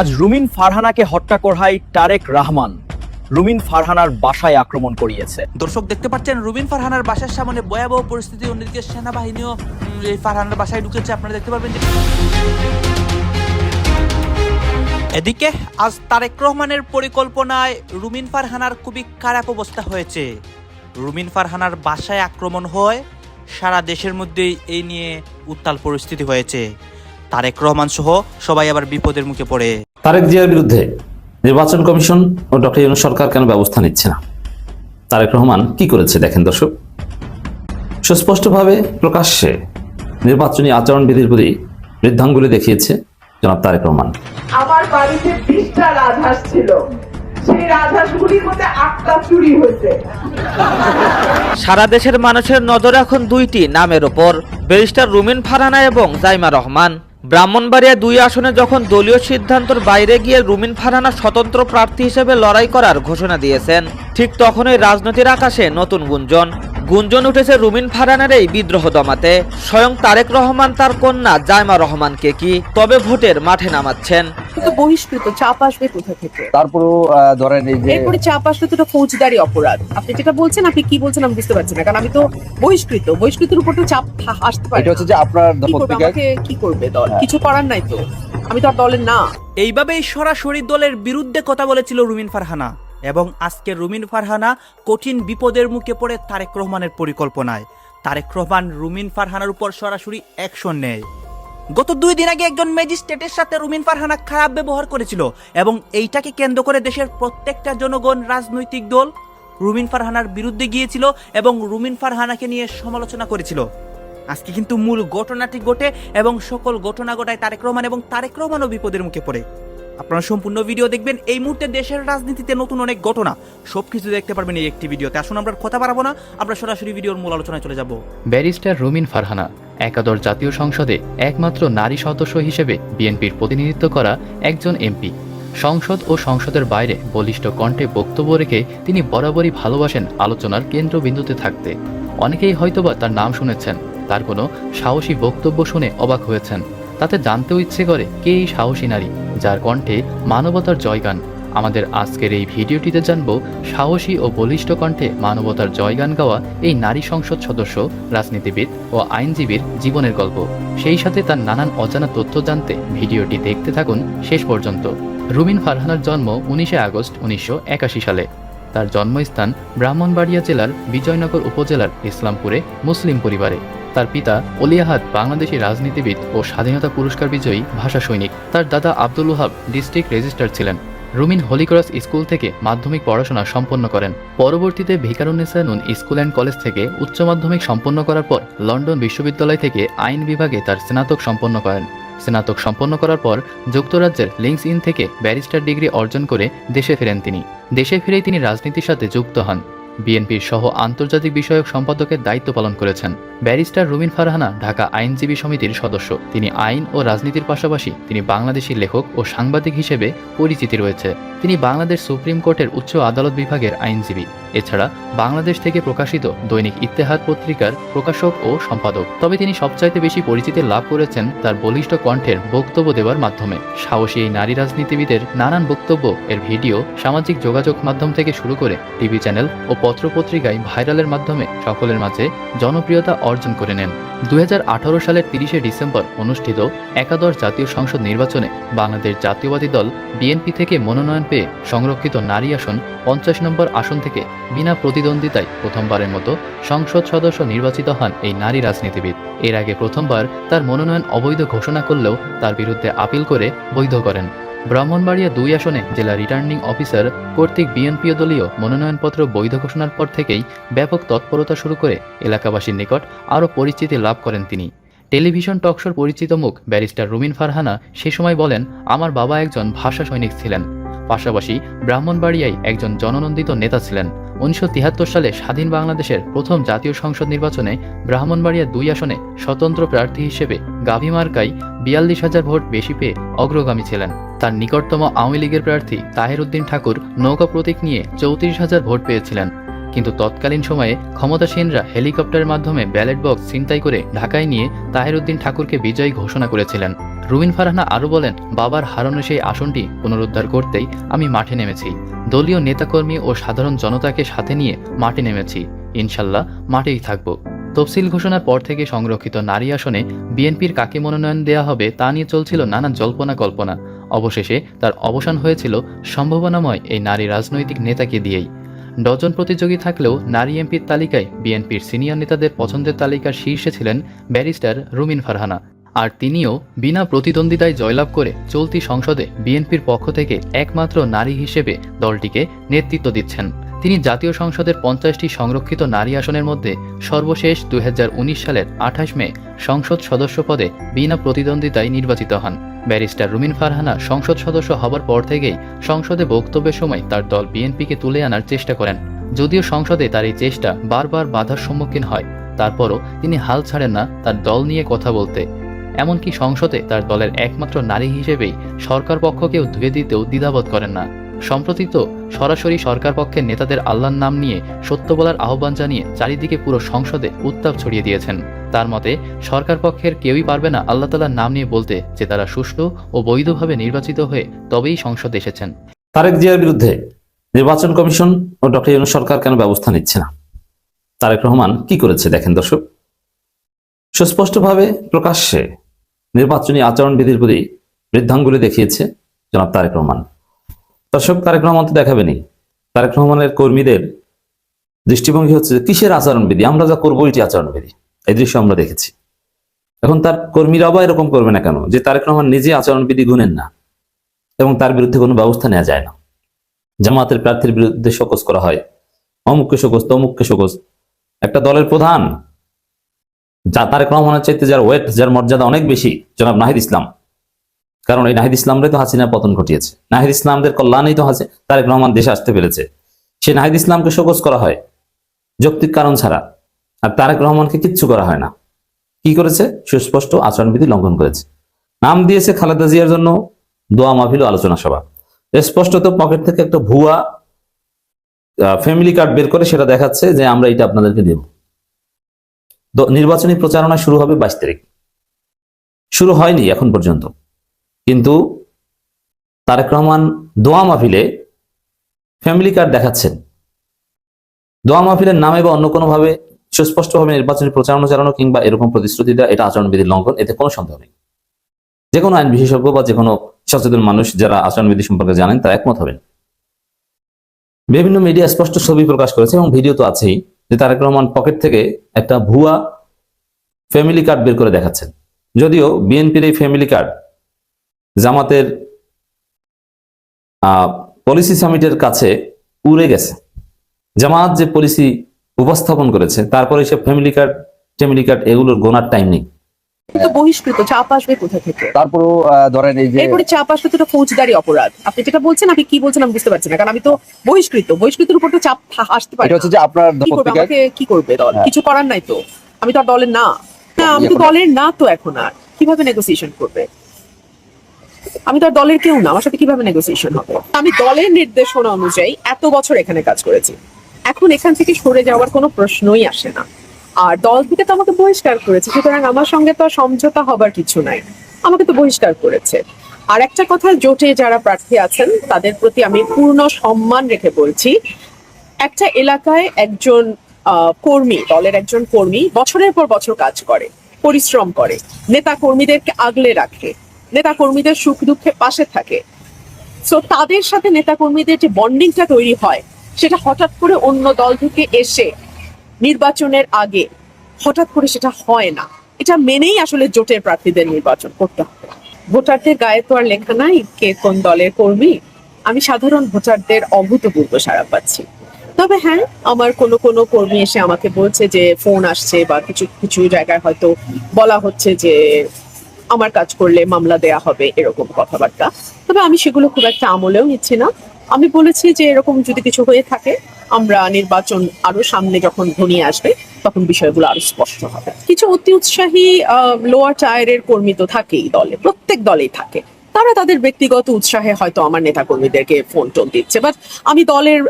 আজ রুমিন ফারহানাকে হত্যা করায় তারেক রহমান। রুমিন ফারহানার বাসায় আক্রমণ করিয়েছে। দর্শক, দেখতে পাচ্ছেন, রুমিন ফারহানার বাসার সামনে ভয়াবহ পরিস্থিতি অন্যদিকে সেনাবাহিনীও এই ফারহানার বাসায় ঢুকেছে। আপনারা দেখতে পারবেন যে এদিকে আজ তারেক রহমানের পরিকল্পনায় রুমিন ফারহানার খুবই খারাপ অবস্থা হয়েছে। রুমিন ফারহানার বাসায় আক্রমণ হয় সারা দেশের মধ্যেই এই নিয়ে উত্তাল পরিস্থিতি হয়েছে। তারেক রহমান সহ সবাই আবার বিপদের মুখে পড়ে। তারেক জিয়ার বিরুদ্ধে নির্বাচন কমিশন ও ডক্টর ইউনুস সরকার কেন ব্যবস্থা নিচ্ছে না? তারেক রহমান কি করেছে দেখেন দর্শক। সুস্পষ্টভাবে প্রকাশ্যে নির্বাচনী আচরণবিধির প্রতি বৃদ্ধাঙ্গুলি দেখিয়েছে জনাব তারেক রহমান। আমার বাড়িতে বিশটা রাজহাঁস ছিল। সেই রাজহাঁসগুলির মধ্যে আটটা চুরি হয়েছে। সারা দেশের মানুষের নজর এখন দুইটি নামের ওপর। ব্যারিস্টার রুমিন ফারহানা এবং জাইমা রহমান। ব্রাহ্মণবাড়িয়া দুই আসনে যখন দলীয় সিদ্ধান্তর বাইরে গিয়ে রুমিন ফারহানা স্বতন্ত্র প্রার্থী হিসেবে লড়াই করার ঘোষণা দিয়েছেন, ঠিক তখনই রাজনীতির আকাশে নতুন গুঞ্জন। গুঞ্জন উঠেছে রুমিন ফারানার এই বিদ্রোহ দমাতে। স্বয়ং তারেক রহমান তার কন্যা জায়মা রহমানকে কি তবে ভোটের মাঠে নামাচ্ছেন। কিন্তু বহিষ্কৃত চাপ আসবে কোথা থেকে? তারপরেও ধরেন এই যে এরপরে চাপ আসলে তো এটা ফৌজদারি অপরাধ। আপনি যেটা বলছেন আপনি কি বলছেন আমি বুঝতে পারছি না কারণ আমি তো বহিষ্কৃত। বহিষ্কৃতের উপর তো চাপ আসতে পারে এটা হচ্ছে যে আপনার পত্রিকায় আমাকে কি করবে দল? হ্যাঁ। কিছু করার নাই তো। আমি তো আর দলের না। এইভাবেই সরাসরি দলের বিরুদ্ধে কথা বলেছিল রুমিন ফারহানা। এবং আজকে রুমিন ফারহানা কঠিন বিপদের মুখে পড়ে তারেক রহমানের পরিকল্পনায়। তারেক রহমান রুমিন ফারহানার উপর সরাসরি অ্যাকশন নেয়। গত দুই দিন আগে একজন ম্যাজিস্ট্রেটের সাথে রুমিন ফারহানা খারাপ ব্যবহার করেছিল এবং এইটাকে কেন্দ্র করে দেশের প্রত্যেকটা জনগণ, রাজনৈতিক দল রুমিন ফারহানার বিরুদ্ধে গিয়েছিল এবং রুমিন ফারহানাকে নিয়ে সমালোচনা করেছিল। আজকে কিন্তু মূল ঘটনাটি ঘটে এবং সকল ঘটনা ঘটায় তারেক রহমান এবং তারেক রহমানও বিপদের মুখে পড়ে। আপনারা সম্পূর্ণ ভিডিও দেখবেন। এই মুহূর্তে দেশের রাজনীতিতে নতুন অনেক ঘটনা। সবকিছু দেখতে পারবেন এই একটি ভিডিওতে। আসুন, আমরা কথা বাড়াবো না। আমরা সরাসরি ভিডিওর মূল আলোচনায় চলে যাব। ব্যারিস্টার রুমিন ফারহানা, একাদশ জাতীয় সংসদে একমাত্র নারী সদস্য হিসেবে বিএনপির প্রতিনিধিত্ব করা একজন এমপি। সংসদ ও সংসদের বাইরে বলিষ্ঠ কণ্ঠে বক্তব্য রেখে তিনি বরাবরই ভালোবাসেন আলোচনার কেন্দ্রবিন্দুতে থাকতে। অনেকেই হয়তোবা তার নাম শুনেছেন, তার কোনো সাহসী বক্তব্য শুনে অবাক হয়েছেন। তাতে জানতেও ইচ্ছে করে কে এই সাহসী নারী, যার কণ্ঠে মানবতার জয়গান। আমাদের আজকের এই ভিডিওটিতে জানব, সাহসী ও বলিষ্ঠ কণ্ঠে মানবতার জয়গান গাওয়া এই নারী সংসদ সদস্য, রাজনীতিবিদ ও আইনজীবীর জীবনের গল্প। সেই সাথে তার নানান অজানা তথ্য জানতে ভিডিওটি দেখতে থাকুন শেষ পর্যন্ত। রুমিন ফারহানার জন্ম উনিশে আগস্ট উনিশশো একাশি সালে। তার জন্মস্থান ব্রাহ্মণবাড়িয়া জেলার বিজয়নগর উপজেলার ইসলামপুরে মুসলিম পরিবারে। তার পিতা অলিয়াহাদ বাংলাদেশি রাজনীতিবিদ ও স্বাধীনতা পুরস্কার বিজয়ী ভাষা সৈনিক। তার দাদা আব্দুল ওহাব ডিস্ট্রিক্ট রেজিস্ট্রার ছিলেন। রুমিন হলিক্রস স্কুল থেকে মাধ্যমিক পড়াশোনা সম্পন্ন করেন। পরবর্তীতে ভিকারুন্নেসা নুন স্কুল অ্যান্ড কলেজ থেকে উচ্চ মাধ্যমিক সম্পন্ন করার পর লন্ডন বিশ্ববিদ্যালয় থেকে আইন বিভাগে তার স্নাতক সম্পন্ন করেন। স্নাতক সম্পন্ন করার পর যুক্তরাজ্যের লিঙ্কস ইন থেকে ব্যারিস্টার ডিগ্রি অর্জন করে দেশে ফেরেন তিনি। দেশে ফিরেই তিনি রাজনীতির সাথে যুক্ত হন। বিএনপির সহ আন্তর্জাতিক বিষয়ক সম্পাদকের দায়িত্ব পালন করেছেন। ব্যারিস্টার রুমিন ফারহানা ঢাকা আইনজীবী সমিতির সদস্য। তিনি আইন ও রাজনীতির পাশাপাশি তিনি বাংলাদেশি লেখক ও সাংবাদিক হিসেবে পরিচিতি রয়েছে। তিনি বাংলাদেশ সুপ্রিম কোর্টের উচ্চ আদালত বিভাগের আইনজীবী। এছাড়া বাংলাদেশ থেকে প্রকাশিত দৈনিক ইত্তেহাদ পত্রিকার প্রকাশক ও সম্পাদক। তবে তিনি সবচাইতে বেশি পরিচিতি লাভ করেছেন তার বলিষ্ঠ কণ্ঠের বক্তব্য দেওয়ার মাধ্যমে। সাহসী এই নারী রাজনীতিবিদের নানান বক্তব্য, এর ভিডিও, সামাজিক যোগাযোগ মাধ্যম থেকে শুরু করে টিভি চ্যানেল ও পত্রপত্রিকায় ভাইরালের মাধ্যমে সকলের মাঝে জনপ্রিয়তা অর্জন করে নেন। দু হাজার আঠারো সালের তিরিশে ডিসেম্বর অনুষ্ঠিত একাদশ জাতীয় সংসদ নির্বাচনে বাংলাদেশ জাতীয়বাদী দল বিএনপি থেকে মনোনয়ন পেয়ে সংরক্ষিত নারী আসন পঞ্চাশ নম্বর আসন থেকে বিনা প্রতিদ্বন্দ্বিতায় প্রথমবারের মতো সংসদ সদস্য নির্বাচিত হন এই নারী রাজনীতিবিদ। এর আগে প্রথমবার তার মনোনয়ন অবৈধ ঘোষণা করলেও তার বিরুদ্ধে আপিল করে বৈধ করেন। ব্রাহ্মণবাড়িয়া দুই আসনে জেলা রিটার্নিং অফিসার কর্তৃক বিএনপিও দলীয় মনোনয়নপত্র বৈধ ঘোষণার পর থেকেই ব্যাপক তৎপরতা শুরু করে এলাকাবাসীর নিকট আরও পরিচিতি লাভ করেন তিনি। টেলিভিশন টকশোর পরিচিত মুখ ব্যারিস্টার রুমিন ফারহানা সে সময় বলেন, আমার বাবা একজন ভাষা সৈনিক ছিলেন। পাশাপাশি ব্রাহ্মণবাড়িয়ায় একজন জননন্দিত নেতা ছিলেন। উনিশশো তিয়াত্তর সালে স্বাধীন বাংলাদেশের প্রথম জাতীয় সংসদ নির্বাচনে ব্রাহ্মণবাড়িয়া দুই আসনে স্বতন্ত্র প্রার্থী হিসেবে গাভী মার্কাই বিয়াল্লিশ হাজার ভোট বেশি পেয়ে অগ্রগামী ছিলেন। তার নিকটতম আওয়ামী লীগের প্রার্থী তাহের উদ্দিন ঠাকুর নৌকা প্রতীক নিয়ে চৌত্রিশ হাজার ভোট পেয়েছিলেন। কিন্তু তৎকালীন সময়ে ক্ষমতাসীনরা হেলিকপ্টারের মাধ্যমে ব্যালট বক্স ছিনতাই করে ঢাকায় নিয়ে তাহেরউদ্দিন ঠাকুরকে বিজয়ী ঘোষণা করেছিলেন। রুবিন ফারহানা আরও বলেন, বাবার হারানো সেই আসনটি পুনরুদ্ধার করতেই আমি মাঠে নেমেছি। দলীয় নেতাকর্মী ও সাধারণ জনতাকে সাথে নিয়ে মাঠে নেমেছি। ইনশাল্লাহ মাঠেই থাকব। তফসিল ঘোষণার পর থেকে সংরক্ষিত নারী আসনে বিএনপির কাকে মনোনয়ন দেয়া হবে তা নিয়ে চলছিল নানা জল্পনা কল্পনা অবশেষে তার অবসান হয়েছিল সম্ভাবনাময় এই নারী রাজনৈতিক নেতাকে দিয়েই। ডজন প্রতিযোগী থাকলেও নারী এমপির তালিকায় বিএনপির সিনিয়র নেতাদের পছন্দের তালিকার শীর্ষে ছিলেন ব্যারিস্টার রুমিন ফারহানা। আর তিনিও বিনা প্রতিদ্বন্দ্বিতায় জয়লাভ করে চলতি সংসদে বিএনপির পক্ষ থেকে একমাত্র নারী হিসেবে দলটিকে নেতৃত্ব দিচ্ছেন। তিনি জাতীয় সংসদের পঞ্চাশটি সংরক্ষিত নারী আসনের মধ্যে সর্বশেষ দুই হাজার উনিশ সালের আঠাশ মে সংসদ সদস্য পদে বিনা প্রতিদ্বন্দ্বিতায় নির্বাচিত হন। ব্যারিস্টার রুমিন ফারহানা সংসদ সদস্য হবার পর থেকেই সংসদে বক্তব্যের সময় তার দল বিএনপিকে তুলে আনার চেষ্টা করেন। যদিও সংসদে তার এই চেষ্টা বারবার বাধার সম্মুখীন হয়, তারপরও তিনি হাল ছাড়েন না তার দল নিয়ে কথা বলতে। এমনকি সংসদে তার দলের একমাত্র নারী হিসেবেই সরকার পক্ষকেও ধুয়ে দিতেও দ্বিধাবোধ করেন না। সম্প্রতি তো সরাসরি সরকার পক্ষের নেতাদের আল্লাহর নাম নিয়ে সত্য বলার আহ্বান জানিয়ে চারিদিকে পুরো সংসদে উত্তাপ ছড়িয়ে দিয়েছেন। তার মতে, সরকার পক্ষের কেউই পারবে না আল্লাহ তালার নাম নিয়ে বলতে যে তারা সুষ্ঠু ও বৈধভাবে নির্বাচিত হয়ে তবেই সংসদে এসেছেন। তারেক জিয়ার বিরুদ্ধে নির্বাচন কমিশন ও ডক্টর সরকার কেন ব্যবস্থা নিচ্ছে না? তারেক রহমান কি করেছে দেখেন দর্শক। সুস্পষ্টভাবে প্রকাশ্যে নির্বাচনী আচরণবিধির প্রতি বৃদ্ধাঙ্গুলি দেখিয়েছে জনাব তারেক রহমান। দর্শক, তারেক রহমান তো দেখাবেনি তারেক রহমানের কর্মীদের দৃষ্টিভঙ্গি হচ্ছে কিসের আচরণবিধি? আমরা যা করব এটি আচরণবিধি। এই দৃশ্য আমরা দেখেছি। এখন তার কর্মীরা বা এরকম করবে না কেন? যে তারেক রহমান নিজে আচরণবিধি গুনেন না এবং তার বিরুদ্ধে কোনো ব্যবস্থা নেওয়া যায় না। জামাতের প্রার্থীর বিরুদ্ধে শোকজ করা হয়। অমুককে শোকজ, তমুককে শোকজ। একটা দলের প্রধান, যা তারেক রহমানের চাইতে যার ওয়েট যার মর্যাদা অনেক বেশি, জনাব নাহিদ ইসলাম। কারণ এই নাহিদ ইসলামরাই তো হাসিনা পতন ঘটিয়েছে। নাহিদ ইসলামদের কল্যাণেই তো হাসি তারেক রহমান দেশে আসতে পেরেছে। সে নাহিদ ইসলামকে শোকজ করা হয়, যৌক্তিক কারণ ছাড়া। আর তারেক রহমানকে কিচ্ছু করা হয় না। কি করেছে? সুস্পষ্ট আচরণবিধি লঙ্ঘন করেছে। নাম দিয়েছে খালেদা জিয়ার জন্য দোয়া মাহফিল আলোচনা সভা। স্পষ্টত পকেট থেকে একটা ভুয়া ফ্যামিলি কার্ড বের করে সেটা দেখাচ্ছে যে আমরা এটা আপনাদেরকে দেব। নির্বাচনী প্রচারণা শুরু হবে বাইশ তারিখ। শুরু হয়নি এখন পর্যন্ত। কিন্তু তারেক রহমান দোয়া মাহফিলে ফ্যামিলি কার্ড দেখাচ্ছেন। দোয়া মাহফিলের নামে বা অন্য কোনো ভাবে সুস্পষ্টভাবে নির্বাচনী প্রচারণা চালানো কিংবা এরকম প্রতিশ্রুতি দেওয়া, এটা আচরণবিধির লঙ্ঘন, এতে কোনো সন্দেহ নেই। যে কোনো আইন বিশেষজ্ঞ বা যে কোনো সচেতন মানুষ যারা আচরণবিধি সম্পর্কে জানেন, তারা একমত হবেন। বিভিন্ন মিডিয়া স্পষ্ট ছবি প্রকাশ করেছে এবং ভিডিও তো আছেই যে তারেক রহমান পকেট থেকে একটা ভুয়া ফ্যামিলি কার্ড বের করে দেখাচ্ছেন। যদিও বিএনপির এই ফ্যামিলি কার্ড জামাতের পলিসি সামিটের কাছে উড়ে গেছে। জামাত যে পলিসি উপস্থাপন করেছে তারপরে সে ফ্যামিলি কার্ড ফ্যামিলি কার্ড এগুলোর গোনার টাইম নেই। তো বহিষ্কৃত চাপ আসবে কোথা থেকে? তারপরও ধরেন এই যে এরপরে চাপ আসলে তো ফৌজদারি অপরাধ। আপনি যেটা বলছেন আপনি কি বলছেন আমি বুঝতে পারছি না কারণ আমি তো বহিষ্কৃত। বহিষ্কৃতের উপর তো চাপ আসতে পারে এটা হচ্ছে যে আপনার কি করবে? আমাকে কি করবে দল? হ্যাঁ। কিছু করার নাই তো। আমি তো আর দলের না। না আমি তো দলের না তো এখন আর। কীভাবে নেগোসিয়েশন করবে? আমি তো দলের কেউ না, আমার সাথে কীভাবে নেগোসিয়েশন হবে? আমি দলের নির্দেশনা অনুযায়ী এত বছর এখানে কাজ করেছি। এখন এখান থেকে সরে যাওয়ার কোনো প্রশ্নই আসে না। আর দল থেকে তো আমাকে বহিষ্কার করেছে, সুতরাং আমার সঙ্গে তো আর সমঝোতা হবার কিছু নাই। আমাকে তো বহিষ্কার করেছে। আর একটা কথা, জোটে যারা প্রার্থী আছেন, তাদের প্রতি আমি পূর্ণ সম্মান রেখে বলছি, একটা এলাকায় একজন কর্মী, দলের একজন কর্মী বছরের পর বছর কাজ করে, পরিশ্রম করে। নেতা কর্মীদেরকে আগলে রাখে। নেতা কর্মীদের সুখ দুঃখে পাশে থাকে। সো তাদের সাথে নেতা কর্মীদের যে বন্ডিংটা তৈরি হয়, সেটা হঠাৎ করে অন্য দল থেকে এসে নির্বাচনের আগে হঠাৎ করে সেটা হয় না। এটা মেনেই আসলে জোটের প্রার্থীদের নির্বাচন করতে হবে। ভোটারদের গায়ে তো আর লেখা নাই কে কোন দলের কর্মী। আমি সাধারণ ভোটারদের অভূতপূর্ব সাড়া পাচ্ছি। তবে হ্যাঁ আমার কোনো কোনো কর্মী এসে আমাকে বলছে যে, ফোন আসছে বা কিছু কিছু জায়গায় হয়তো বলা হচ্ছে যে আমার কাজ করলে মামলা দেয়া হবে এরকম কথাবার্তা। তবে আমি সেগুলো খুব একটা আমলেও নিচ্ছি না। আমি বলেছি যে এরকম যদি কিছু হয়ে থাকে, আমরা নির্বাচন আরও সামনে যখন ঘনিয়ে আসবে, তখন বিষয়গুলো আরও স্পষ্ট হবে। কিছু অতি উৎসাহী লোয়ার টায়ারের কর্মী তো থাকেই দলে, প্রত্যেক দলেই থাকে। তারা তাদের ব্যক্তিগত উৎসাহে হয়তো আমার নেতা কর্মীদেরকে ফোন টোন দিচ্ছে বাট আমি দলের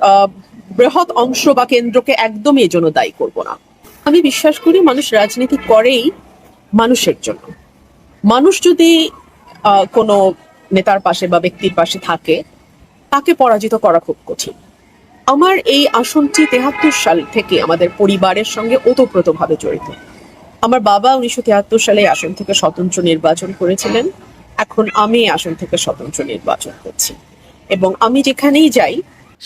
বৃহৎ অংশ বা কেন্দ্রকে একদমই এজন্য দায়ী করব না। আমি বিশ্বাস করি মানুষ রাজনীতি করেই মানুষের জন্য। মানুষ যদি কোনো নেতার পাশে বা ব্যক্তির পাশে থাকে, তাকে পরাজিত করা খুব কঠিন। আমার এই আসনটি তেহাত্তর সাল থেকে আমাদের পরিবারের সঙ্গে ওতপ্রোতভাবে জড়িত। আমার বাবা উনিশশো তিয়াত্তর সালে আসন থেকে স্বতন্ত্র নির্বাচন করেছিলেন। এখন আমি আসন থেকে স্বতন্ত্র নির্বাচন করছি। এবং আমি যেখানেই যাই,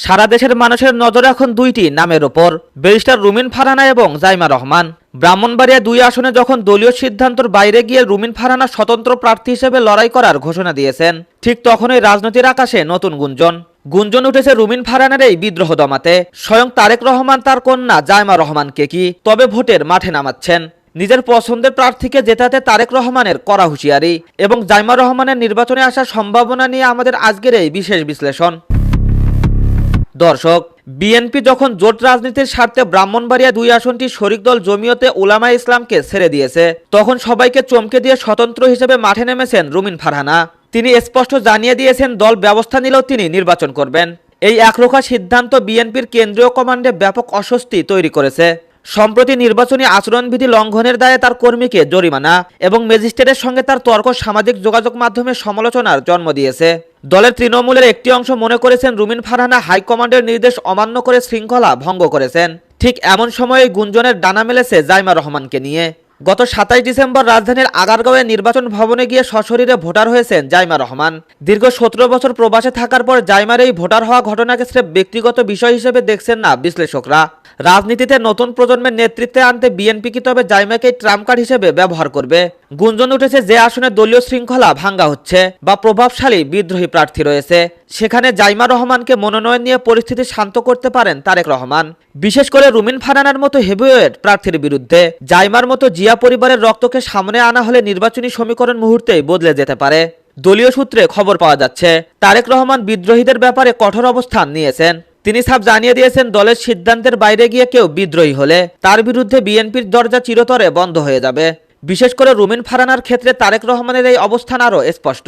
সারা দেশের মানুষের নজর এখন দুইটি, নামের ওপর ব্যারিস্টার রুমিন ফারানা এবং জাইমা রহমান। ব্রাহ্মণবাড়িয়া দুই আসনে যখন দলীয় সিদ্ধান্তর বাইরে গিয়ে রুমিন ফারহানা স্বতন্ত্র প্রার্থী হিসেবে লড়াই করার ঘোষণা দিয়েছেন, ঠিক তখনই রাজনীতির আকাশে নতুন গুঞ্জন। গুঞ্জন উঠেছে রুমিন ফারহানের এই বিদ্রোহ দমাতে। স্বয়ং তারেক রহমান তার কন্যা জাইমা রহমানকে কি তবে ভোটের মাঠে নামাচ্ছেন। নিজের পছন্দের প্রার্থীকে জেতাতে তারেক রহমানের করা হুঁশিয়ারি এবং জাইমা রহমানের নির্বাচনে আসার সম্ভাবনা নিয়ে আমাদের আজকের এই বিশেষ বিশ্লেষণ। দর্শক বিএনপি যখন জোট রাজনীতির স্বার্থে ব্রাহ্মণবাড়িয়া দুই আসনটি শরিক দল জমিয়তে উলামা ইসলামকে ছেড়ে দিয়েছে, তখন সবাইকে চমকে দিয়ে স্বতন্ত্র হিসেবে মাঠে নেমেছেন রুমিন ফারহানা। তিনি স্পষ্ট জানিয়ে দিয়েছেন, দল ব্যবস্থা নিলেও তিনি নির্বাচন করবেন। এই একরোখা সিদ্ধান্ত বিএনপির কেন্দ্রীয় কমান্ডে ব্যাপক অস্বস্তি তৈরি করেছে। সম্প্রতি নির্বাচনী আচরণবিধি লঙ্ঘনের দায়ে তার কর্মীকে জরিমানা এবং ম্যাজিস্ট্রেটের সঙ্গে তার তর্ক সামাজিক যোগাযোগ মাধ্যমে সমালোচনার জন্ম দিয়েছে। দলের তৃণমূলের একটি অংশ মনে করেছেন রুমিন ফারহানা হাইকমান্ডের নির্দেশ অমান্য করে শৃঙ্খলা ভঙ্গ করেছেন। ঠিক এমন সময়ে গুঞ্জনের ডানা মেলেছে জাইমা রহমানকে নিয়ে। গত সাতাইশ ডিসেম্বর রাজধানীর আগারগাঁওয়ে নির্বাচন ভবনে গিয়ে সশরীরে ভোটার হয়েছেন জাইমা রহমান। দীর্ঘ সতেরো বছর প্রবাসে থাকার পর জাইমার এই ভোটার হওয়া ঘটনাকে স্রেফ ব্যক্তিগত বিষয় হিসেবে দেখছেন না বিশ্লেষকরা। রাজনীতিতে নতুন প্রজন্মের নেতৃত্বে আনতে বিএনপি কি তবে জাইমাকে ট্রাম্প কার্ড হিসেবে ব্যবহার করবে? গুঞ্জন উঠেছে যে আসনে দলীয় শৃঙ্খলা ভাঙ্গা হচ্ছে বা প্রভাবশালী বিদ্রোহী প্রার্থী রয়েছে। সেখানে জাইমা রহমানকে মনোনয়ন নিয়ে পরিস্থিতি শান্ত করতে পারেন তারেক রহমান। বিশেষ করে রুমিন ফারানার মতো হেভিওয়েট প্রার্থীর বিরুদ্ধে। জাইমার মতো জিয়া পরিবারের রক্তকে সামনে আনা হলে নির্বাচনী সমীকরণ মুহূর্তেই বদলে যেতে পারে। দলীয় সূত্রে খবর পাওয়া যাচ্ছে, তারেক রহমান বিদ্রোহীদের ব্যাপারে কঠোর অবস্থান নিয়েছেন। তিনি সাফ জানিয়ে দিয়েছেন, দলের সিদ্ধান্তের বাইরে গিয়ে কেউ বিদ্রোহী হলে তার বিরুদ্ধে বিএনপির দরজা চিরতরে বন্ধ হয়ে যাবে। বিশেষ করে রুমিন ফারানার ক্ষেত্রে তারেক রহমানের এই অবস্থান আরও স্পষ্ট।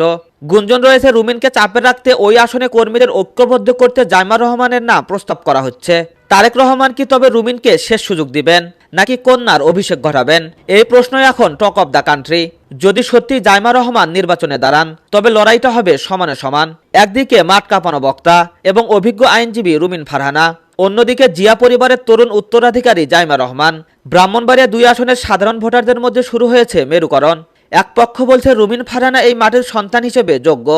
গুঞ্জন রয়েছে, রুমিনকে চাপে রাখতে ওই আসনে কর্মীদের ঐক্যবদ্ধ করতে জাইমা রহমানের নাম প্রস্তাব করা হচ্ছে। তারেক রহমান কি তবে রুমিনকে শেষ সুযোগ দিবেন, নাকি কন্যার অভিষেক ঘটাবেন? এই প্রশ্নই এখন টক অব দ্য কান্ট্রি। যদি সত্যি জাইমা রহমান নির্বাচনে দাঁড়ান, তবে লড়াইটা হবে সমানে সমান। একদিকে মাঠ কাঁপানো বক্তা এবং অভিজ্ঞ আইনজীবী রুমিন ফারহানা, অন্যদিকে জিয়া পরিবারের তরুণ উত্তরাধিকারী জাইমা রহমান। ব্রাহ্মণবাড়িয়া দুই আসনের সাধারণ ভোটারদের মধ্যে শুরু হয়েছে মেরুকরণ। এক পক্ষ বলছে রুমিন ফারহানা এই মাঠের সন্তান হিসেবে যোগ্য।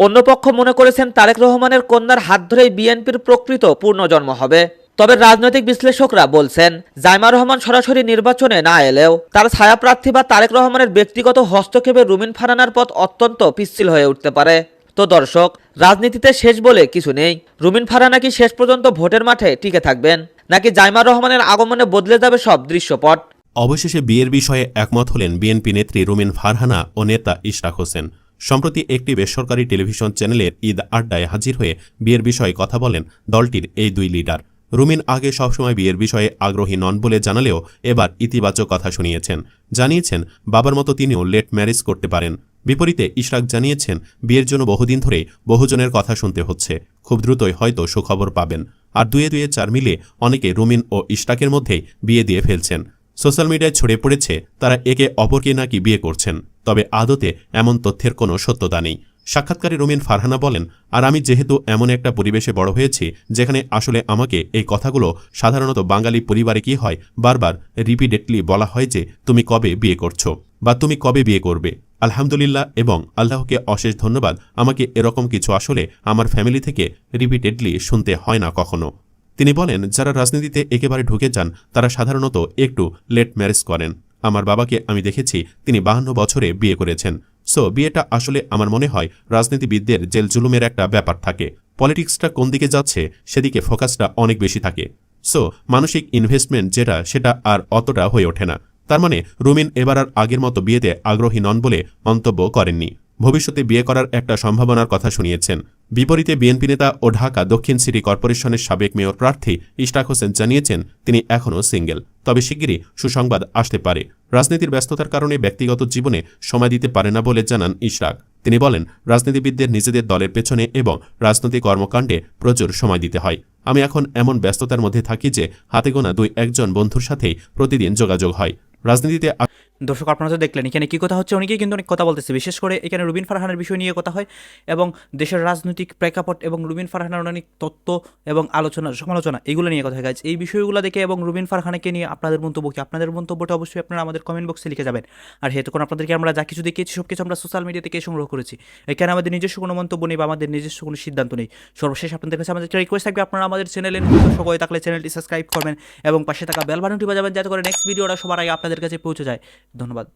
অন্য পক্ষ মনে করেছেন তারেক রহমানের কন্যার হাত ধরেই বিএনপির প্রকৃত পূর্ণজন্ম হবে। তবে রাজনৈতিক বিশ্লেষকরা বলছেন জাইমা রহমান সরাসরি নির্বাচনে না এলেও তার ছায়া প্রার্থী বা তারেক রহমানের ব্যক্তিগত হস্তক্ষেপে রুমিন ফারানার পথ অত্যন্ত পিচ্ছিল হয়ে উঠতে পারে। তো দর্শক, রাজনীতিতে শেষ বলে কিছু নেই। রুমিন ফারানা কি শেষ পর্যন্ত ভোটের মাঠে টিকে থাকবেন, নাকি জাইমা রহমানের আগমনে বদলে যাবে সব দৃশ্যপট? অবশেষে বিয়ের বিষয়ে একমত হলেন বিএনপি নেত্রী রুমিন ফারহানা ও নেতা ইশরাক হোসেন। সম্প্রতি একটি বেসরকারি টেলিভিশন চ্যানেলের ঈদ আড্ডায় হাজির হয়ে বিয়ের বিষয়ে কথা বলেন দলটির এই দুই লিডার। রুমিন আগে সবসময় বিয়ের বিষয়ে আগ্রহী নন বলে জানালেও এবার ইতিবাচক কথা শুনিয়েছেন। জানিয়েছেন, বাবার মতো তিনিও লেট ম্যারেজ করতে পারেন। বিপরীতে ইশরাক জানিয়েছেন, বিয়ের জন্য বহুদিন ধরে বহুজনের কথা শুনতে হচ্ছে। খুব দ্রুতই হয়তো সুখবর পাবেন। আর দুয়ে দুয়ে চার মিলে অনেকে রুমিন ও ইশরাকের মধ্যেই বিয়ে দিয়ে ফেলছেন। সোশ্যাল মিডিয়ায় ছড়িয়ে পড়েছে, তারা একে অপরকে নাকি বিয়ে করছেন। তবে আদতে এমন তথ্যের কোনো সত্যতা নেই। সাক্ষাৎকারে রুমিন ফারহানা বলেন, আর আমি যেহেতু এমন একটা পরিবেশে বড় হয়েছি, যেখানে আসলে আমাকে এই কথাগুলো সাধারণত বাঙালি পরিবারে কি হয়, বারবার রিপিডেটলি বলা হয় যে, তুমি কবে বিয়ে করছ বা তুমি কবে বিয়ে করবে। আলহামদুলিল্লাহ এবং আল্লাহকে অশেষ ধন্যবাদ। আমাকে এরকম কিছু আসলে আমার ফ্যামিলি থেকে রিপিটেডলি শুনতে হয় না কখনো। তিনি বলেন, যারা রাজনীতিতে একেবারে ঢুকে যান, তারা সাধারণত একটু লেট ম্যারেজ করেন। আমার বাবাকে আমি দেখেছি, তিনি বাহান্ন বছরে বিয়ে করেছেন। সো বিয়েটা আসলে আমার মনে হয় রাজনীতিবিদদের জেল জুলুমের একটা ব্যাপার থাকে। পলিটিক্সটা কোন দিকে যাচ্ছে, সেদিকে ফোকাসটা অনেক বেশি থাকে। সো মানসিক ইনভেস্টমেন্ট যেটা, সেটা আর অতটা হয়ে ওঠে না। তার মানে রুমিন এবার আর আগের মতো বিয়েতে আগ্রহী নন বলে মন্তব্য করেননি। ভবিষ্যতে বিয়ে করার একটা সম্ভাবনার কথা শুনিয়েছেন। বিপরীতে বিএনপি নেতা ও ঢাকা দক্ষিণ সিটি কর্পোরেশনের সাবেক মেয়র প্রার্থী ইশরাক হোসেন জানিয়েছেন, তিনি এখনও সিঙ্গেল। তবে শিগগিরই সুসংবাদ আসতে পারে। রাজনীতির ব্যস্ততার কারণে ব্যক্তিগত জীবনে সময় দিতে পারে না বলে জানান ইশরাক। তিনি বলেন, রাজনীতিবিদদের নিজেদের দলের পেছনে এবং রাজনৈতিক কর্মকাণ্ডে প্রচুর সময় দিতে হয়। আমি এখন এমন ব্যস্ততার মধ্যে থাকি যে হাতে গোনা দুই একজন বন্ধুর সাথেই প্রতিদিন যোগাযোগ হয়। রাজনীতিতে দর্শক আপনারা তো দেখলেন, এখানে কী কথা হচ্ছে অনেকেই কিন্তু অনেক কথা বলতেছে, বিশেষ করে এখানে রুবিন ফারহানের বিষয় নিয়ে কথা হয় এবং দেশের রাজনৈতিক প্রেক্ষাপট এবং রুবিন ফারহানের অনেক তত্ত্ব এবং আলোচনা, সমালোচনা, এগুলো নিয়ে কথা হয়। Guys। এই বিষয়গুলো দেখে এবং রুবিন ফারহানাকে নিয়ে আপনাদের মন্তব্য কি? আপনাদের মন্তব্যটা অবশ্যই আপনারা আমাদের কমেন্ট বক্সে লিখে যাবেন। আর হেতু কোন আপনাদেরকে আমরা যা কিছু দেখিয়েছি সব কিছু আমরা সোশ্যাল মিডিয়া থেকে সংগ্রহ করেছি। এখানে আমাদের নিজস্ব কোনো মন্তব্য নেই বা আমাদের নিজস্ব কোনো সিদ্ধান্ত নেই। সর্বশেষ আপনাদের কাছে আমাদের রিকোয়েস্ট থাকবে, আপনারা আমাদের চ্যানেলে সকলে থাকলে চ্যানেলটি সাবস্ক্রাইব করবেন এবং পাশে থাকা বেল বাটনটি বাজাবেন, যাতে করে নেক্সট ভিডিওটা সবার আগে আপনাদের কাছে পৌঁছে যায়। ধন্যবাদ।